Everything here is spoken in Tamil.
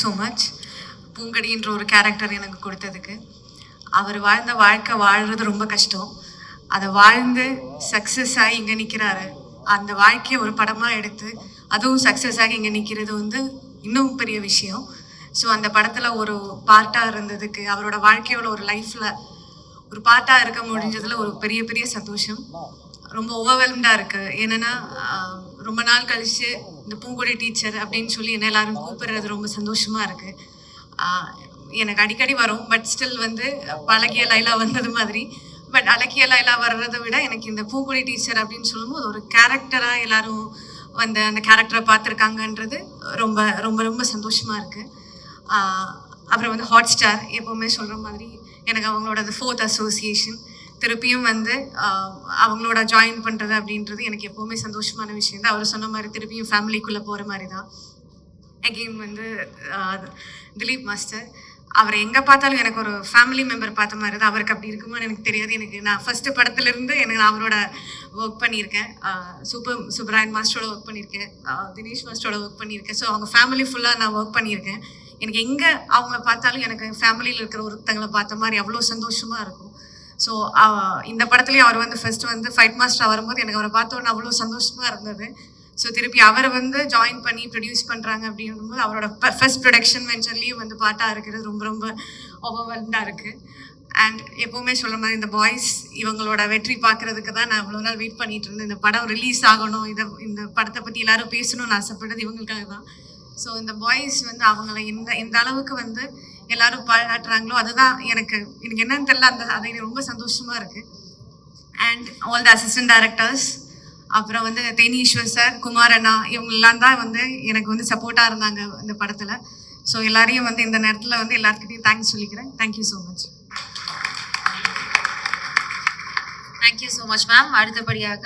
ஸோ மச் பூங்கடின்ற ஒரு கேரக்டர் எனக்கு கொடுத்ததுக்கு. அவர் வாழ்ந்த வாழ்க்கை வாழ்கிறது ரொம்ப கஷ்டம். அதை வாழ்ந்து சக்ஸஸ் ஆகி இங்கே நிற்கிறாரு அந்த வாழ்க்கையை ஒரு படமாக எடுத்து அதுவும் சக்ஸஸ் ஆகி இங்கே நிற்கிறது வந்து இன்னும் பெரிய விஷயம். ஸோ அந்த படத்தில் ஒரு பார்ட்டாக இருந்ததுக்கு அவரோட வாழ்க்கையோட ஒரு லைஃப்பில் ஒரு பார்ட்டாக இருக்க முடிஞ்சதில் ஒரு பெரிய பெரிய சந்தோஷம். ரொம்ப ஓவர்வெல்ம்டாக இருக்குது என்னென்னா ரொம்ப நாள் கழிச்சு இந்த பூங்கொடி டீச்சர் அப்படின்னு சொல்லி என்ன எல்லாரும் கூப்பிடுறது ரொம்ப சந்தோஷமாக இருக்குது எனக்கு அடிக்கடி வரும் பட் ஸ்டில் வந்து பழகிய லைலா வந்தது மாதிரி. பட் அழகிய லைலா வர்றதை விட எனக்கு இந்த பூங்கொடி டீச்சர் அப்படின்னு சொல்லும்போது ஒரு கேரக்டராக எல்லாரும் வந்து அந்த கேரக்டரை பார்த்துருக்காங்கன்றது ரொம்ப ரொம்ப ரொம்ப சந்தோஷமாக இருக்குது அப்புறம் வந்து ஹாட் ஸ்டார் எப்போவுமே சொல்கிற மாதிரி எனக்கு அவங்களோட ஃபோர்த் அசோசியேஷன் திருப்பியும் வந்து அவங்களோட ஜாயின் பண்ணுறது அப்படின்றது எனக்கு எப்போவுமே சந்தோஷமான விஷயம் தான். அவர் சொன்ன மாதிரி திருப்பியும் ஃபேமிலிக்குள்ளே போகிற மாதிரி தான். அகெயின் வந்து திலீப் மாஸ்டர் அவர் எங்கே பார்த்தாலும் எனக்கு ஒரு ஃபேமிலி மெம்பர் பார்த்த மாதிரி தான். அவருக்கு அப்படி இருக்குமான்னு எனக்கு தெரியாது. எனக்கு நான் ஃபஸ்ட்டு படத்துலேருந்து எனக்கு நான் அவரோட ஒர்க் பண்ணியிருக்கேன். சூப்பர் சுப்ராயன் மாஸ்டரோட ஒர்க் பண்ணியிருக்கேன். தினேஷ் மாஸ்டரோட ஒர்க் பண்ணியிருக்கேன். ஸோ அவங்க ஃபேமிலி ஃபுல்லாக நான் ஒர்க் பண்ணியிருக்கேன். எனக்கு எங்கே அவங்கள பார்த்தாலும் எனக்கு ஃபேமிலியில் இருக்கிற ஒருத்தங்களை பார்த்த மாதிரி அவ்வளோ சந்தோஷமாக இருக்கும். ஸோ இந்த படத்துலேயும் அவர் வந்து ஃபர்ஸ்ட் வந்து ஃபைட் மாஸ்டர் வரும்போது எனக்கு அவரை பார்த்த உடனே அவ்வளோ சந்தோஷமாக இருந்தது. ஸோ திருப்பி அவரை வந்து ஜாயின் பண்ணி ப்ரொடியூஸ் பண்ணுறாங்க அப்படிங்கும்போது அவரோட ஃபர்ஸ்ட் ப்ரொடக்ஷன் வெஞ்சர்லேயும் வந்து பாட்டாக இருக்கிறது ரொம்ப ரொம்ப ஓவர்வெல்டாக இருக்குது அண்ட் எப்போவுமே சொல்கிற மாதிரி இந்த பாய்ஸ் இவங்களோட வெற்றி பார்க்கறதுக்கு தான் நான் இவ்வளோ நாள் வெயிட் பண்ணிட்டு இருந்தேன். இந்த படம் ரிலீஸ் ஆகணும் இதை இந்த படத்தை பற்றி எல்லாரும் பேசணும்னு ஆசைப்பட்டது இவங்களுக்காக தான் ஸோ இந்த பாய்ஸ் வந்து அவங்கள எந்த எந்த அளவுக்கு வந்து எல்லாரும் பாராட்டுறாங்களோ அதுதான் எனக்கு எனக்கு என்னன்னு தெரியல அந்த அது எனக்கு ரொம்ப சந்தோஷமாக இருக்குது and all the assistant directors அப்புறம் வந்து தேனீஸ்வர் சார் குமார் அண்ணா இவங்கெல்லாம் தான் வந்து எனக்கு வந்து சப்போர்ட்டாக இருந்தாங்க இந்த படத்தில். ஸோ எல்லாரையும் வந்து இந்த நேரத்தில் வந்து எல்லாருக்கிட்டையும் தேங்க்ஸ் சொல்லிக்கிறேன். Thank you so much thank you so much ma'am அடுத்தபடியாக